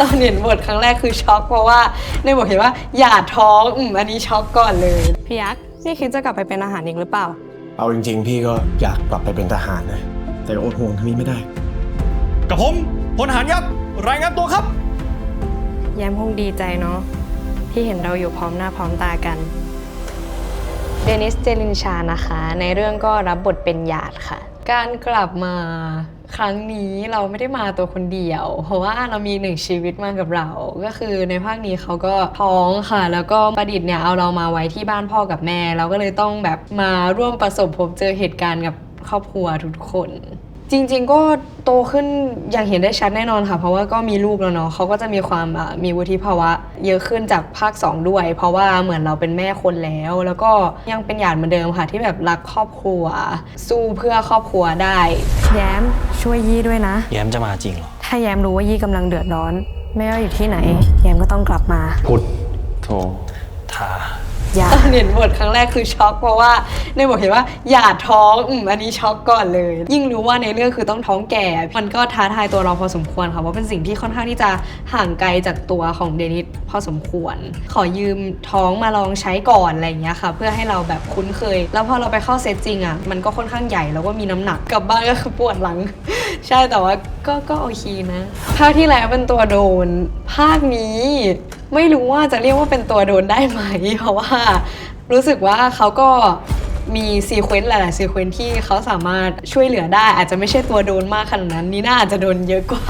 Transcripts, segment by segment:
ตอนเห็นบทครั้งแรกคือช็อกเพราะว่าในบทเห็นว่าอย่าท้องอืมอันนี้ช็อกก่อนเลยพี่ยักษ์นี่คิดจะกลับไปเป็นอาหารอีกหรือเปล่า เอาจริง ๆ พี่ก็อยากกลับไปเป็นทหารนะ แต่อดห่วงทางนี้ไม่ได้ กับผมพลทหารยักษ์รายงานตัวครับ แย้มคงดีใจเนาะที่เห็นเราอยู่พร้อมหน้าพร้อมตากัน เดนิส เจลินชานะคะ ในเรื่องก็รับบทเป็นหยาดค่ะ การกลับมาครั้งนี้เราไม่ได้มาตัวคนเดียว เพราะว่าเรามีหนึ่งชีวิตมากับเรา ก็คือในภาคนี้เขาก็ท้องค่ะ แล้วก็ประดิษฐ์เนี่ยเอาเรามาไว้ที่บ้านพ่อกับแม่ เราก็เลยต้องแบบมาร่วมประสบพบเจอเหตุการณ์กับครอบครัวทุกคน จริง ๆ ก็โตขึ้นอย่างเห็นได้ชัดแน่นอนค่ะ เพราะว่าก็มีลูกแล้วเนาะเขาก็จะมีความอะมีวุฒิภาวะ เยอะขึ้นจากภาค 2 ด้วย เพราะว่าเหมือนเราเป็นแม่คนแล้ว แล้วก็ยังเป็นหยาดเหมือนเดิมค่ะ ที่แบบรักครอบครัว สู้เพื่อครอบครัวได้ แย้มช่วยยี่ด้วยนะ แย้มจะมาจริงเหรอ ถ้าแย้มรู้ว่ายี่กำลังเดือดร้อน ไม่ว่าอยู่ที่ไหน แย้มก็ต้องกลับมา พุทธโททา อย่าตอนเห็นบทครั้งแรกคือช็อกเพราะว่าในบทเห็นว่าอย่าท้องอืมอันนี้ช็อกก่อนเลย ยิ่งรู้ว่าในเรื่องคือต้องท้องแก่ มันก็ท้าทายตัวเราพอสมควรค่ะว่าเป็นสิ่งที่ค่อนข้างที่จะห่างไกลจากตัวของเดนิสพอสมควร ขอยืมท้องมาลองใช้ก่อนอะไรอย่างเงี้ยค่ะ เพื่อให้เราแบบคุ้นเคย แล้วพอเราไปเข้าเซตจริงอะมันก็ค่อนข้างใหญ่แล้วก็มีน้ำหนักกลับบ้านก็คือปวดหลัง ใช่แต่ว่าก็ก็โอเคนะ ภาคที่แล้วเป็นตัวโดน ภาคนี้ไม่รู้ว่าจะเรียกว่าเป็นตัวโดนได้ไหม เพราะว่ารู้สึกว่าเขาก็มีซีเควนต์หลายๆซีเควนต์ที่เขาสามารถช่วยเหลือได้ อาจจะไม่ใช่ตัวโดนมากขนาดนั้นนีน่าอาจจะโดนเยอะกว่า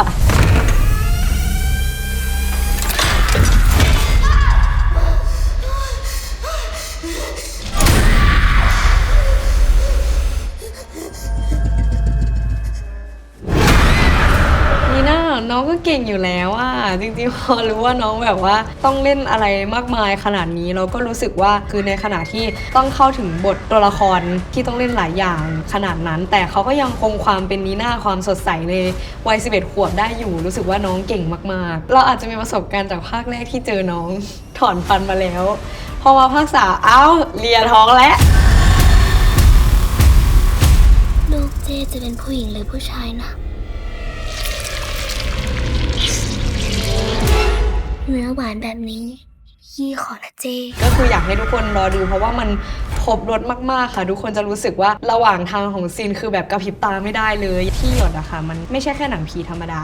น้องก็เก่งอยู่แล้วอะจริงๆพอรู้ว่าน้องแบบว่าต้องเล่นอะไรมากมายขนาดนี้เราก็รู้สึกว่าคือในขณะที่ต้องเข้าถึงบทตัวละครที่ต้องเล่นหลายอย่างขนาดนั้น แต่เขาก็ยังคงความเป็นนีน่าความสดใสในวัย 11 ขวบได้อยู่ รู้สึกว่าน้องเก่งมากๆ เราอาจจะมีประสบการณ์จากภาคแรกที่เจอน้องถอนฟันมาแล้ว พอมาภาคสามเอ้าเลียท้องแล้วลูกเจจะเป็นผู้หญิงหรือผู้ชายนะ เนื้อหวานแบบนี้ยี่ขอนะเจ ก็คืออยากให้ทุกคนรอดู เพราะว่ามันครบรถมากๆค่ะ ทุกคนจะรู้สึกว่าระหว่างทางของซีนคือแบบกระพริบตาไม่ได้เลย ที่หยดอะค่ะ มันไม่ใช่แค่หนังผีธรรมดา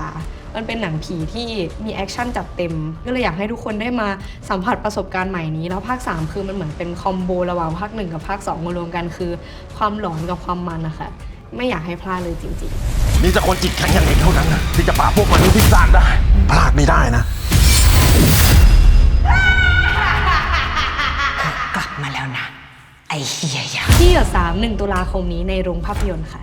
มันเป็นหนังผีที่มีแอคชั่นจัดเต็ม ก็เลยอยากให้ทุกคนได้มาสัมผัสประสบการณ์ใหม่นี้ แล้วภาค 3 คือมันเหมือนเป็นคอมโบระหว่างภาค 1 กับภาค2มารวมกันคือ ความหลอนกับความมันนะคะไม่อยากให้พลาดเลยจริงๆมีแต่คนจิตแข็งอย่างเองเท่านั้นนะที่จะปราบพวกมนุษย์ที่สร้างได้ พลาดไม่ได้นะ กลับมาแล้วนะ ไอเฮียยา ที่หยด3 1 ตุลาคมนี้ในโรงภาพยนตร์ค่ะ